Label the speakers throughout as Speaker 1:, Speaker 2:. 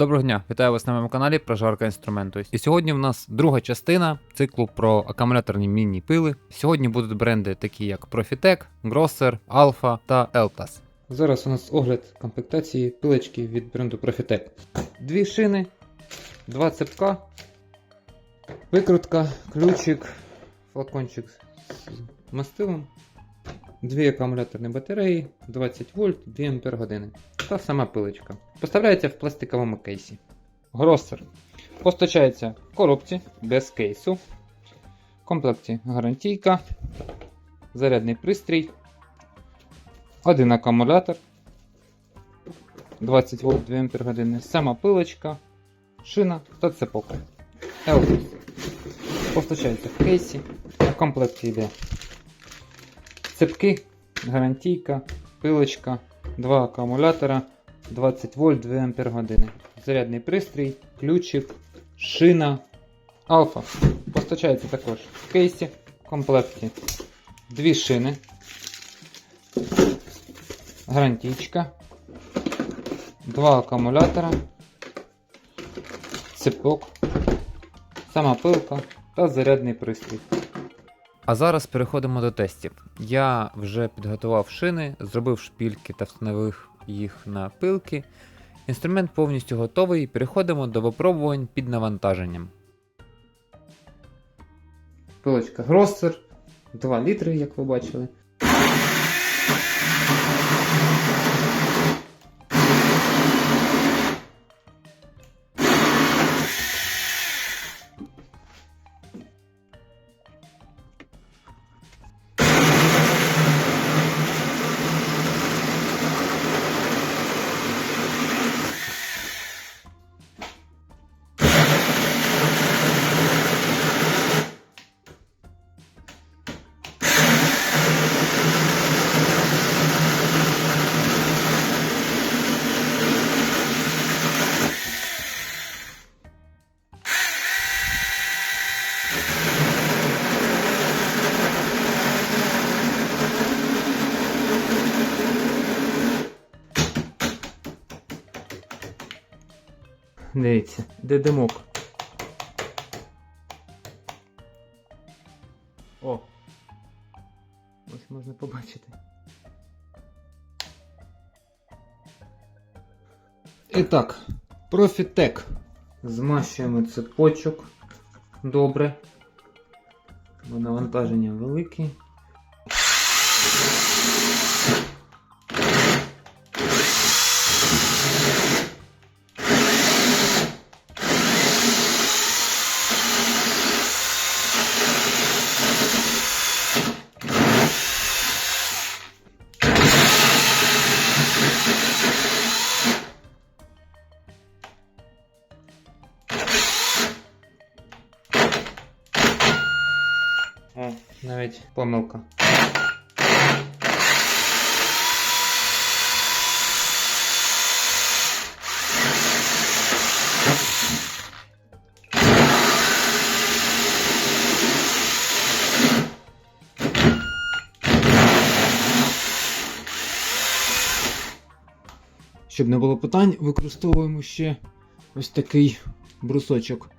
Speaker 1: Доброго дня, вітаю вас на моєму каналі Прожарка інструменту. І сьогодні в нас друга частина циклу про акумуляторні міні-пили. Сьогодні будуть бренди такі як Profitec, Grosser, Alpha та Eltas. Зараз у нас огляд комплектації пилочки від бренду Profitec. Дві шини, два цепка, викрутка, ключик, флакончик з мастилом, дві акумуляторні батареї, 20 вольт, 2 ампер години та сама пилочка. Поставляється в пластиковому кейсі. Гроссер. Постачається в коробці без кейсу. В комплекті гарантійка, зарядний пристрій, один акумулятор, 20 вольт 2 ампер сама пилочка, шина та цепок. Elvis. Постачається в кейсі. В комплекті йде цепки, гарантійка, пилочка, два акумулятора, 20 вольт 2 ампер години. Зарядний пристрій, ключик, шина. Алфа. Постачається також в кейсі, в комплекті дві шини, гарантійка, два акумулятора, цепок, сама пилка та зарядний пристрій. А зараз переходимо до тестів. Я вже підготував шини, зробив шпільки та встановив їх на пилки. Інструмент повністю готовий. Переходимо до випробувань під навантаженням. Пилочка Гроссер 2 літри, як ви бачили. Дивіться, де димок. О! Ось можна побачити. І так, Profitec. Змащуємо цепочок. Добре. Бо навантаження велике. Навіть помилка. Щоб не було питань, використовуємо ще ось такий брусочок.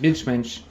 Speaker 1: Більш-менш.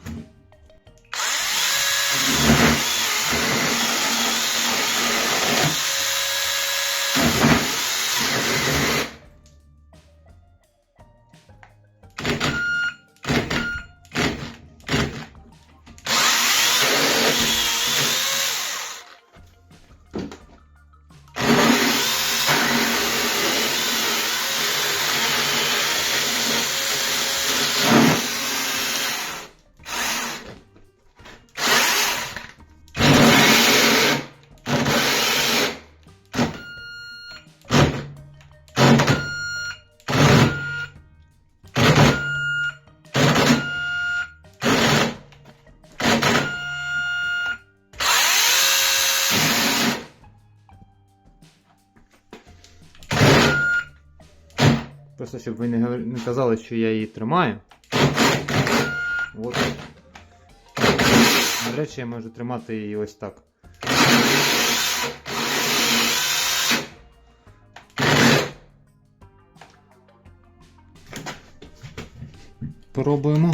Speaker 1: Просто щоб ви не, не казали, що я її тримаю. От. До речі, я можу тримати її ось так. Пробуємо.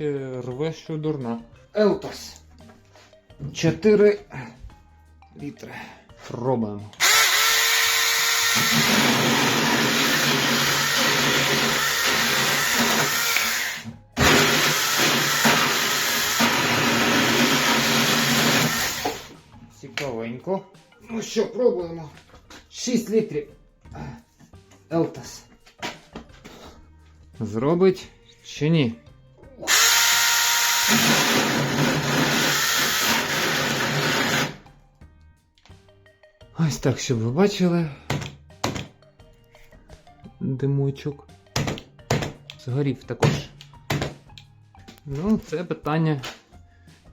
Speaker 1: Ну, рве що дурна. Елтос. 4 літри. Пробуємо. Цікавенько. Ну що, пробуємо. 6 літрів. Елтос. Зробить чи ні? Ось так, щоб ви бачили. Димочок. Згорів також. Ну, це питання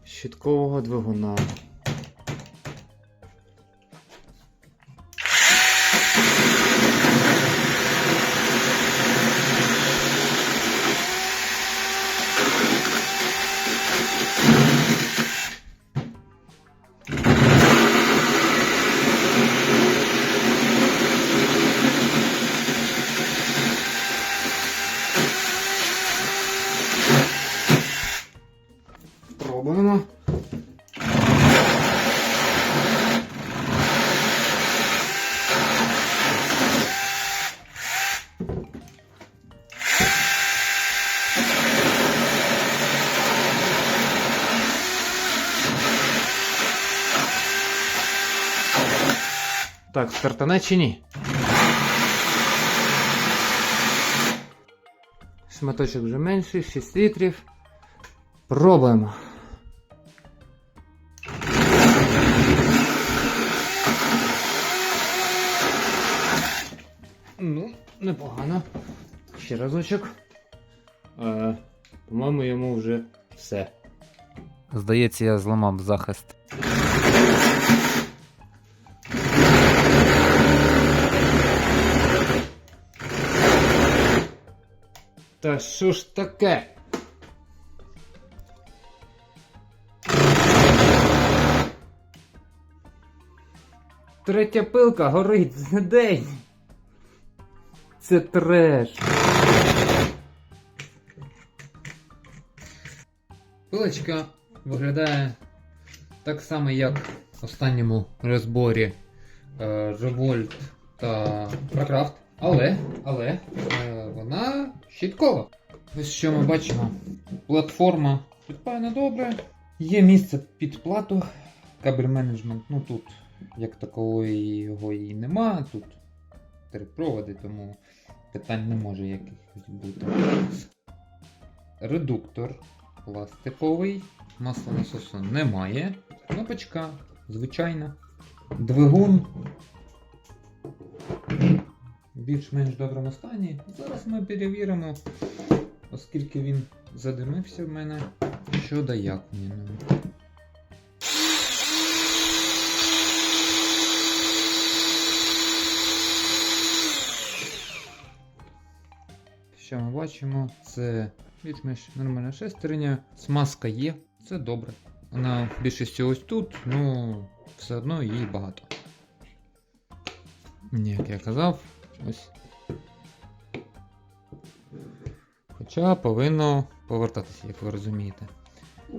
Speaker 1: щиткового двигуна. Так, стартане чи ні? Шматочок вже менший, 6 літрів. Пробуємо. Ну, непогано. Ще разочок. Е, по-моєму, йому вже все. Здається, я зламав захист. Та що ж таке? Третя пилка горить за день. Це треш. Пилочка виглядає так само, як в останньому розборі е, Revolt та Procraft. Але, але е, вона щиткова. Ось що ми бачимо. Платформа підпаяна добре. Є місце під плату. Кабель менеджмент, ну тут як такової його і нема. Тут три проводи, тому питань не може якихось бути. Редуктор пластиковий, масла насосу немає. Кнопочка звичайна. Двигун більш-менш доброму стані. Зараз ми перевіримо, оскільки він задимився в мене, що да як ньому. Що ми бачимо? Це більш-менш нормальна шестерня. Смазка є, це добре. Вона більшістю ось тут, ну все одно її багато. Як я казав, ось. Хоча повинно повертатися, як ви розумієте.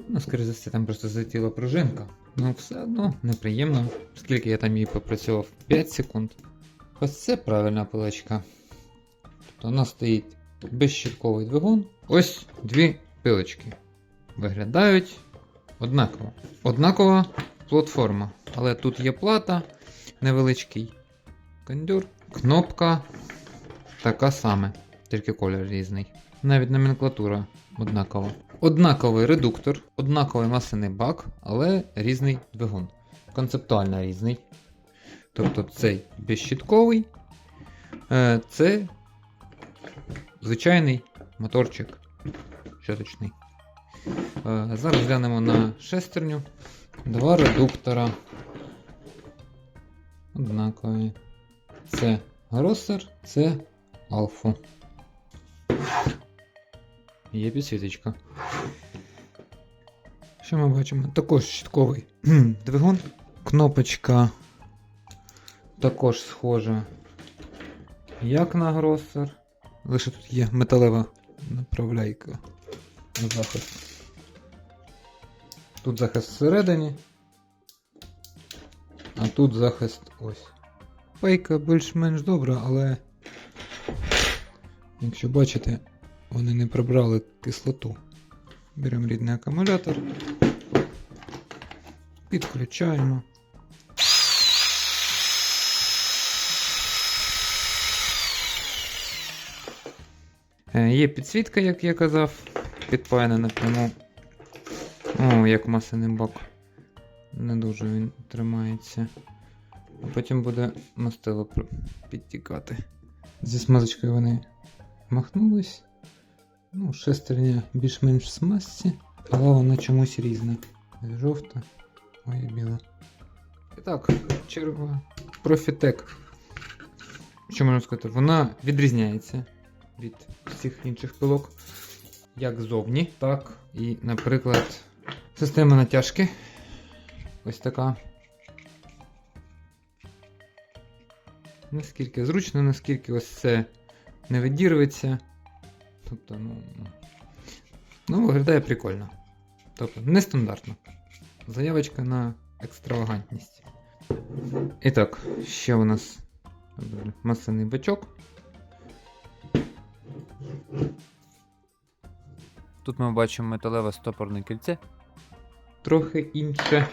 Speaker 1: Ну, скоріше за все, там просто залетіла пружинка. Ну, все одно неприємно, оскільки я там її попрацював 5 секунд. Ось це правильна пилочка. Тобто у нас стоїть безщитковий двигун. Ось дві пилочки. Виглядають однаково. Однакова платформа. Але тут є плата, невеличкий кондюр, кнопка така саме, тільки колір різний. Навіть номенклатура однакова. Однаковий редуктор, однаковий масляний бак, але різний двигун. Концептуально різний. Тобто цей безщитковий, е, це звичайний моторчик щоточний. Е, Зараз глянемо на шестерню. Два редуктора. Однакові. Це гросер, це алфу. Є підсвіточка. Що ми бачимо? Також щитковий двигун. Кнопочка також схожа, як на гросер. Лише тут є металева направляйка на захист. Тут захист всередині, а тут захист ось. Пайка більш-менш добра, але якщо бачите, вони не прибрали кислоту. Беремо рідний акумулятор, підключаємо. Е, Є підсвітка, як я казав, підпаяна напряму. О, як масляний бак. Не дуже він тримається. Потім буде мастило підтікати. Зі смазочкою вони махнулись. Ну, шестерня більш-менш в смазці, але вона чомусь різна. Жовта, ой, біла. І так, черга Profitec. Що можна сказати? Вона відрізняється від всіх інших пилок. Як зовні, так і, наприклад, система натяжки. Ось така. Наскільки зручно, наскільки ось це не видірветься. Тобто, ну, ну. ну, виглядає прикольно. Тобто, нестандартно. Заявочка на екстравагантність. І так, ще у нас масляний бачок. Тут ми бачимо металеве стопорне кільце. Трохи інше.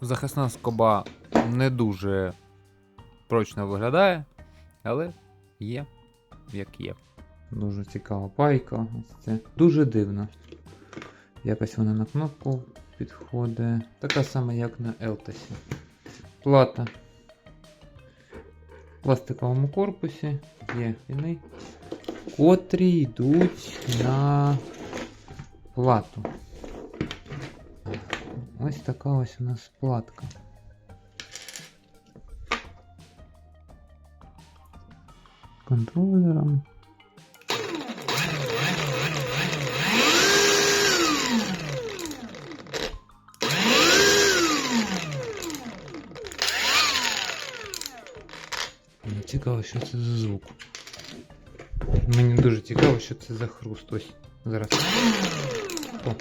Speaker 1: Захисна скоба не дуже прочно виглядає, але є як є. Дуже цікава пайка. Це. Дуже дивно. Якось вона на кнопку підходить. Така сама, як на Елтасі. Плата. В пластиковому корпусі є піни, котрі йдуть на плату. Ось така ось у нас платка. Контролером. Цікаво, що це за звук. Мені дуже цікаво, що це за хруст. Ось зараз. О.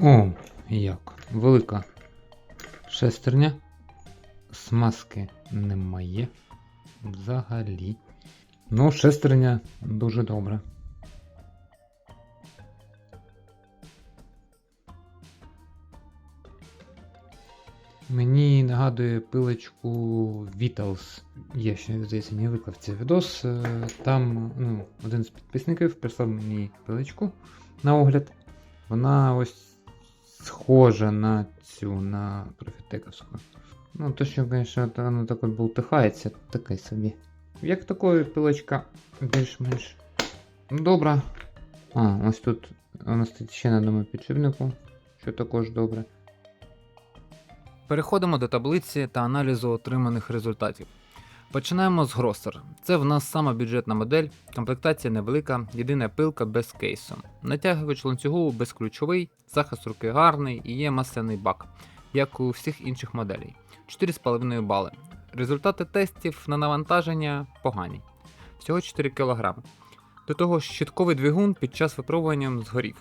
Speaker 1: О, як. Велика шестерня. Смазки немає. Взагалі. Ну, шестерня дуже добре. Мені нагадує пилочку Vitals. Я ще здається не виклав цей відос. Е, Там ну, один з підписників прислав мені пилочку на огляд. Вона ось схожа на цю, на профітековську. Ну, то, що, звісно, воно так от болтихається, таке собі. Як такої пилочка більш-менш добра. А, ось тут вона стоїть ще на одному підшипнику, що також добре. Переходимо до таблиці та аналізу отриманих результатів. Починаємо з Grosser. Це в нас сама бюджетна модель, комплектація невелика, єдина пилка без кейсу. Натягувач ланцюгу безключовий, захист руки гарний і є масляний бак, як у всіх інших моделей. 4,5 бали. Результати тестів на навантаження погані. Всього 4 кг. До того щитковий двигун під час випробування згорів.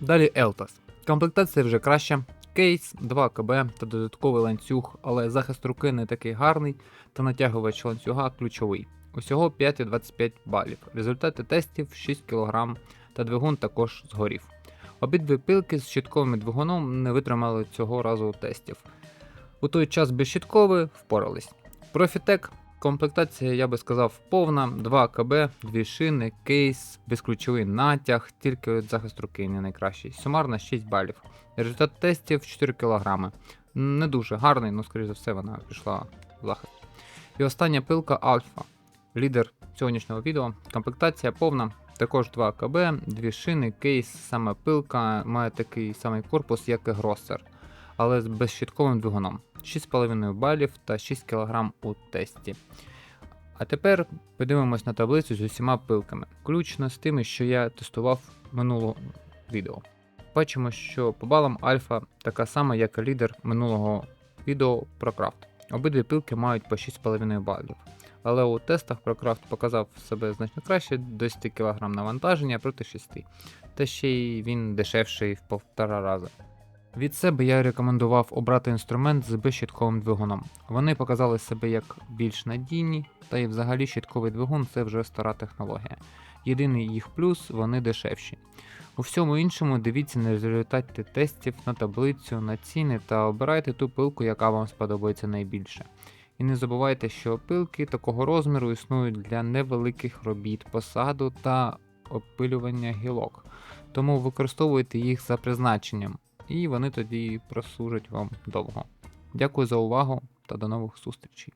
Speaker 1: Далі Eltas. Комплектація вже краща. Кейс, 2 КБ та додатковий ланцюг, але захист руки не такий гарний, та натягувач ланцюга ключовий. Усього 5,25 балів. Результати тестів 6 кг та двигун також згорів. Обидві пилки з щитковим двигуном не витримали цього разу тестів. У той час безщиткові впорались. Profitec комплектація, я би сказав, повна, 2 КБ, 2 шини, кейс, безключовий натяг, тільки захист руки не найкращий. Сумарно 6 балів. Результат тестів 4 кг. Не дуже гарний, але, скоріш за все, вона пішла в захист. І остання пилка Альфа. Лідер сьогоднішнього відео. Комплектація повна. Також 2 КБ, дві шини, кейс, саме пилка має такий самий корпус, як і Гроссер, але з безщітковим двигуном. 6,5 балів та 6 кг у тесті. А тепер подивимось на таблицю з усіма пилками, включно з тими, що я тестував минулого відео. Бачимо, що по балам альфа така сама, як і лідер минулого відео про крафт. Обидві пилки мають по 6,5 балів. Але у тестах ProCraft показав себе значно краще, до 10 кг навантаження проти 6. Та ще й він дешевший в повтора рази. Від себе я рекомендував обрати інструмент з безщітковим двигуном. Вони показали себе як більш надійні, та й взагалі щітковий двигун це вже стара технологія. Єдиний їх плюс вони дешевші. У всьому іншому дивіться на результати тестів, на таблицю, на ціни та обирайте ту пилку, яка вам сподобається найбільше. І не забувайте, що пилки такого розміру існують для невеликих робіт посаду та опилювання гілок. Тому використовуйте їх за призначенням, і вони тоді прослужать вам довго. Дякую за увагу та до нових зустрічей.